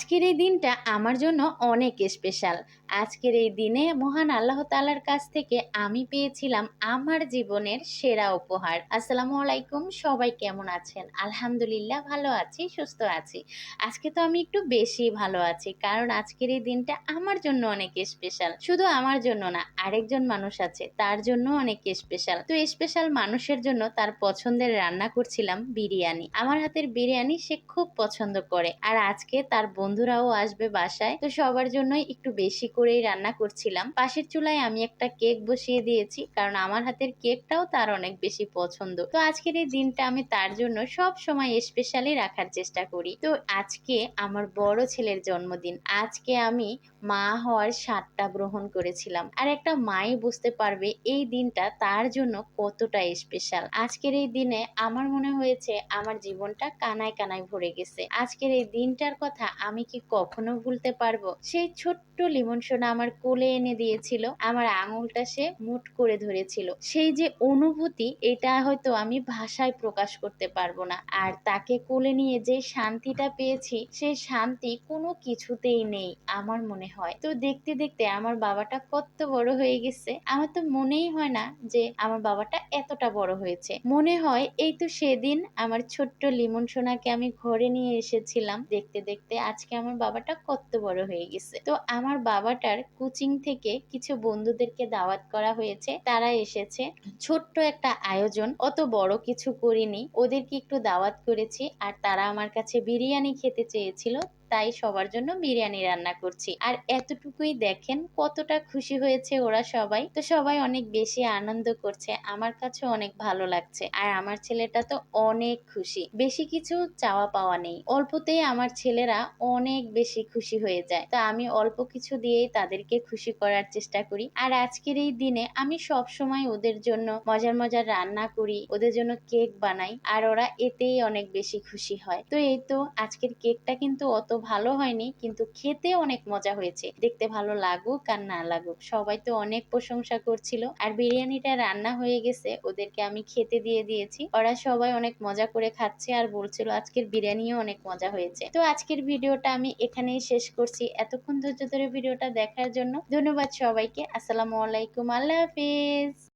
আজকের এই দিনটা আমার জন্য অনেক স্পেশাল আজকের এই দিনে মহান আল্লাহ তালার কাছ থেকে আমি পেয়েছিলাম আমার জীবনের সেরা উপহার। আসসালামু আলাইকুম, সবাই কেমন আছেন? আলহামদুলিল্লাহ ভালো আছি, সুস্থ আছি। আজকে তো আমি একটু বেশি ভালো আছি, কারণ আজকের এই দিনটা আমার জন্য অনেক স্পেশাল শুধু আমার জন্য না, আরেকজন মানুষ আছে, তার জন্য অনেক স্পেশাল তো স্পেশাল মানুষের জন্য তার পছন্দের রান্না করছিলাম বিরিয়ানি। আমার হাতের বিরিয়ানি সে খুব পছন্দ করে, আর আজকে তার বন্ধুরাও আসবে বাসায়, তো সবার জন্যই একটু বেশি করেই রান্না করছিলাম। পাশের চুলায় আমি একটা কেক বসিয়ে দিয়েছি, কারণ আমার হাতের কেকটাও তার অনেক বেশি পছন্দ। তো আজকের এই দিনটা আমি তার জন্য সব সময় স্পেশালি রাখার চেষ্টা করি। তো আজকে আমার বড় ছেলের জন্মদিন। আজকে আমি মা হওয়ার স্বাদটা গ্রহণ করেছিলাম। আর একটা মাই বুঝতে পারবে এই দিনটা তার জন্য কতটা স্পেশাল আজকের এই দিনে আমার মনে হয়েছে আমার জীবনটা কানায় কানায় ভরে গেছে। আজকের এই দিনটার কথা আমি কি কখনো ভুলতে পারব? সেই ছোট্ট লিমন সোনা আমার কোলে এনে দিয়েছিল, আমার আঙুলটা সে মুট করে ধরেছিল। সেই যে অনুভূতি, এটা হয়তো আমি ভাষায় প্রকাশ করতে পারব না। আর তাকে কোলে নিয়ে যে শান্তিটা পেয়েছি সেই শান্তি কোনো কিছুতেই নেই আমার মনে হয়। তো দেখতে দেখতে আমার বাবাটা কত বড় হয়ে গেছে, আমার তো মনেই হয় না যে আমার বাবাটা এতটা বড় হয়েছে। মনে হয় এই তো সেদিন আমার ছোট্ট লিমন সোনাকে আমি ঘরে নিয়ে এসেছিলাম। দেখতে দেখতে আজকে আমার বাবাটা কত বড় হয়ে গেছে। তো আমার বাবাটার কোচিং থেকে কিছু বন্ধুদেরকে দাওয়াত করা হয়েছে। তারা এসেছে। ছোট্ট একটা আয়োজন। অত বড় কিছু করিনি। ওদেরকে একটু দাওয়াত করেছি। আর তারা আমার কাছে বিরিয়ানি খেতে চেয়েছিল। তাই সবার জন্য বিরিয়ানি রান্না করছি। আর এতটুকুই দেখেন কতটা খুশি হয়েছে ওরা সবাই। তো সবাই অনেক বেশি আনন্দ করছে। আমার কাছে অনেক ভালো লাগছে। আর আমার ছেলেটা তো অনেক খুশি। বেশি কিছু চাওয়া পাওয়া নেই। অল্পতেই আমার ছেলেরা অনেক বেশি খুশি হয়ে যায়। তো আমি অল্প কিছু দিয়েই তাদেরকে খুশি করার চেষ্টা করি। আর আজকের এই দিনে আমি সব সময় ওদের জন্য মজার মজার রান্না করি। ওদের জন্য কেক বানাই। আর ওরা এতেই অনেক বেশি খুশি হয়। তো এই তো আজকের কেকটা কিন্তু অত ভালো হয়নি, কিন্তু খেতে অনেক মজা হয়েছে। দেখতে ভালো লাগুক আর না লাগুক, সবাই তো অনেক প্রশংসা করছিল। আর বিরিয়ানিটা রান্না হয়ে গেছে, ওদেরকে আমি খেতে দিয়ে দিয়েছি। ওরা সবাই অনেক মজা করে খাচ্ছে আর বলছিল আজকের বিরিয়ানিও অনেক মজা হয়েছে। তো আজকের ভিডিওটা আমি এখানেই শেষ করছি। এতক্ষণ ধৈর্য ধরে ভিডিওটা দেখার জন্য ধন্যবাদ সবাইকে। আসসালামু আলাইকুম, আল্লাহ হাফিজ।